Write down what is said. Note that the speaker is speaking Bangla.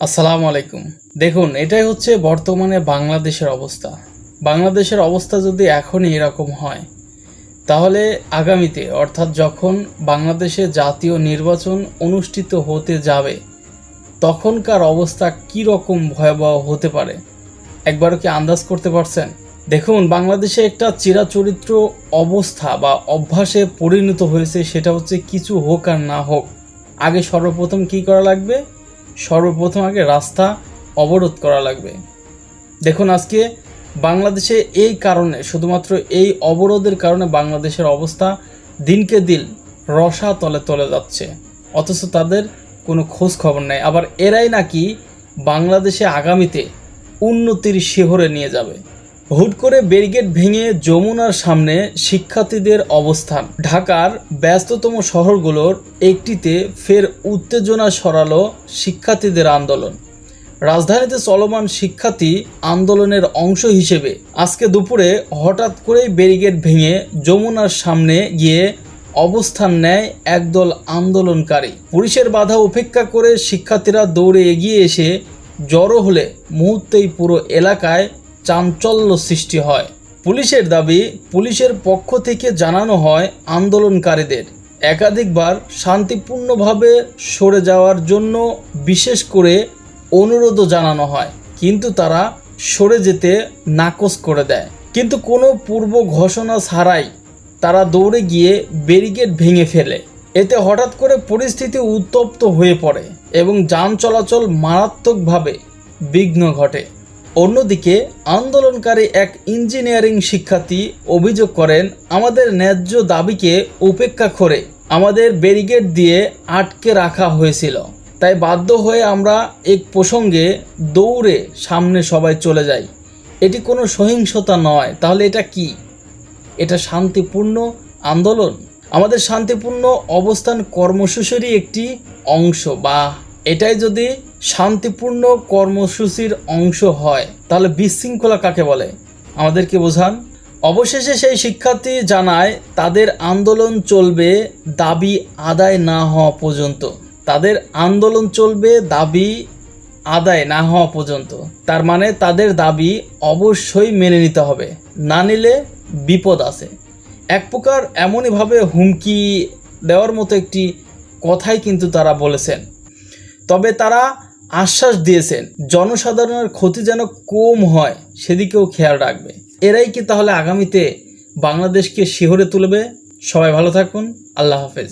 আসসালামু আলাইকুম। দেখুন, এটাই হচ্ছে বর্তমানে বাংলাদেশের অবস্থা। বাংলাদেশের অবস্থা যদি এখনই এরকম হয়, তাহলে আগামীতে, অর্থাৎ যখন বাংলাদেশে জাতীয় নির্বাচন অনুষ্ঠিত হতে যাবে, তখনকার অবস্থা কী রকম ভয়াবহ হতে পারে? একবারও কি আন্দাজ করতে পারছেন? দেখুন, বাংলাদেশে একটা চিরাচরিত্র অবস্থা বা অভ্যাসে পরিণত হয়েছে, সেটা হচ্ছে কিছু হোক আর না হোক। আগে সর্বপ্রথম কি করা লাগবে? সর্বপ্রথম আগে রাস্তা অবরোধ করা লাগবে। দেখুন আজকে বাংলাদেশে এই কারণে, শুধুমাত্র এই অবরোধের কারণে বাংলাদেশের অবস্থা দিনকে দিন রসা তলে তলে যাচ্ছে। অথচ তাদের কোনো খোঁজ খবর নেই। আবার এরাই নাকি বাংলাদেশে আগামীতে উন্নতির শিহরে নিয়ে যাবে। হুট করে ব্যারিকেড ভেঙে যমুনার সামনে শিক্ষার্থীদের অবস্থান। ঢাকার ব্যস্ততম শহরগুলোর একটিতে ফের উত্তেজনা সরালো শিক্ষার্থীদের আন্দোলন। রাজধানীতে চলমান শিক্ষার্থী আন্দোলনের অংশ হিসেবে আজকে দুপুরে হঠাৎ করেই ব্যারিকেড ভেঙে যমুনার সামনে গিয়ে অবস্থান নেয় একদল আন্দোলনকারী। পুলিশের বাধা উপেক্ষা করে শিক্ষার্থীরা দৌড়ে এগিয়ে এসে জড়ো হলে মুহূর্তেই পুরো এলাকায় চাঞ্চল্য সৃষ্টি হয়। পুলিশের দাবি, পুলিশের পক্ষ থেকে জানানো হয় আন্দোলনকারীদের। একাধিকবার শান্তিপূর্ণভাবে সরে যাওয়ার জন্য বিশেষ করে অনুরোধও জানানো হয়। কিন্তু তারা সরে যেতে নাকচ করে দেয়। কিন্তু কোনো পূর্ব ঘোষণা ছাড়াই তারা দৌড়ে গিয়ে ব্যারিকেড ভেঙে ফেলে। এতে হঠাৎ করে পরিস্থিতি উত্তপ্ত হয়ে পড়ে এবং যান চলাচল মারাত্মকভাবে বিঘ্ন ঘটে। অন্যদিকে আন্দোলনকারী এক ইঞ্জিনিয়ারিং শিক্ষার্থী অভিযোগ করেন, আমাদের ন্যায্য দাবিকে উপেক্ষা করে আমাদের ব্যারিগেড দিয়ে আটকে রাখা হয়েছিল। তাই বাধ্য হয়ে আমরা এক প্রসঙ্গে দৌড়ে সামনে সবাই চলে যাই। এটি কোনো সহিংসতা নয়। তাহলে এটা কি? এটা শান্তিপূর্ণ আন্দোলন? আমাদের শান্তিপূর্ণ অবস্থান কর্মসূচিরই একটি অংশ বা এটাই যদি শান্তিপূর্ণ কর্মসূচির অংশ হয়, তাহলে বিশৃঙ্খলা কাকে বলে? আমাদেরকে বোঝান? অবশেষে সেই শিক্ষার্থী জানায়, তাদের আন্দোলন চলবে দাবি আদায় না হওয়া পর্যন্ত। তাদের আন্দোলন চলবে দাবি আদায় না হওয়া পর্যন্ত। তার মানে তাদের দাবি অবশ্যই মেনে নিতে হবে। না নিলে বিপদ আছে। এক প্রকার এমনইভাবে হুমকি দেওয়ার মতো একটি কথাই কিন্তু তারা বলেছেন। তবে তারা আশ্বাস দিয়েছেন, জনসাধারণের ক্ষতি যেন কম হয়, সেদিকেও খেয়াল রাখবে। এরাই কি তাহলে আগামীতে বাংলাদেশকে শিহরে তুলবে? সবাই ভালো থাকুন, আল্লাহ হাফেজ।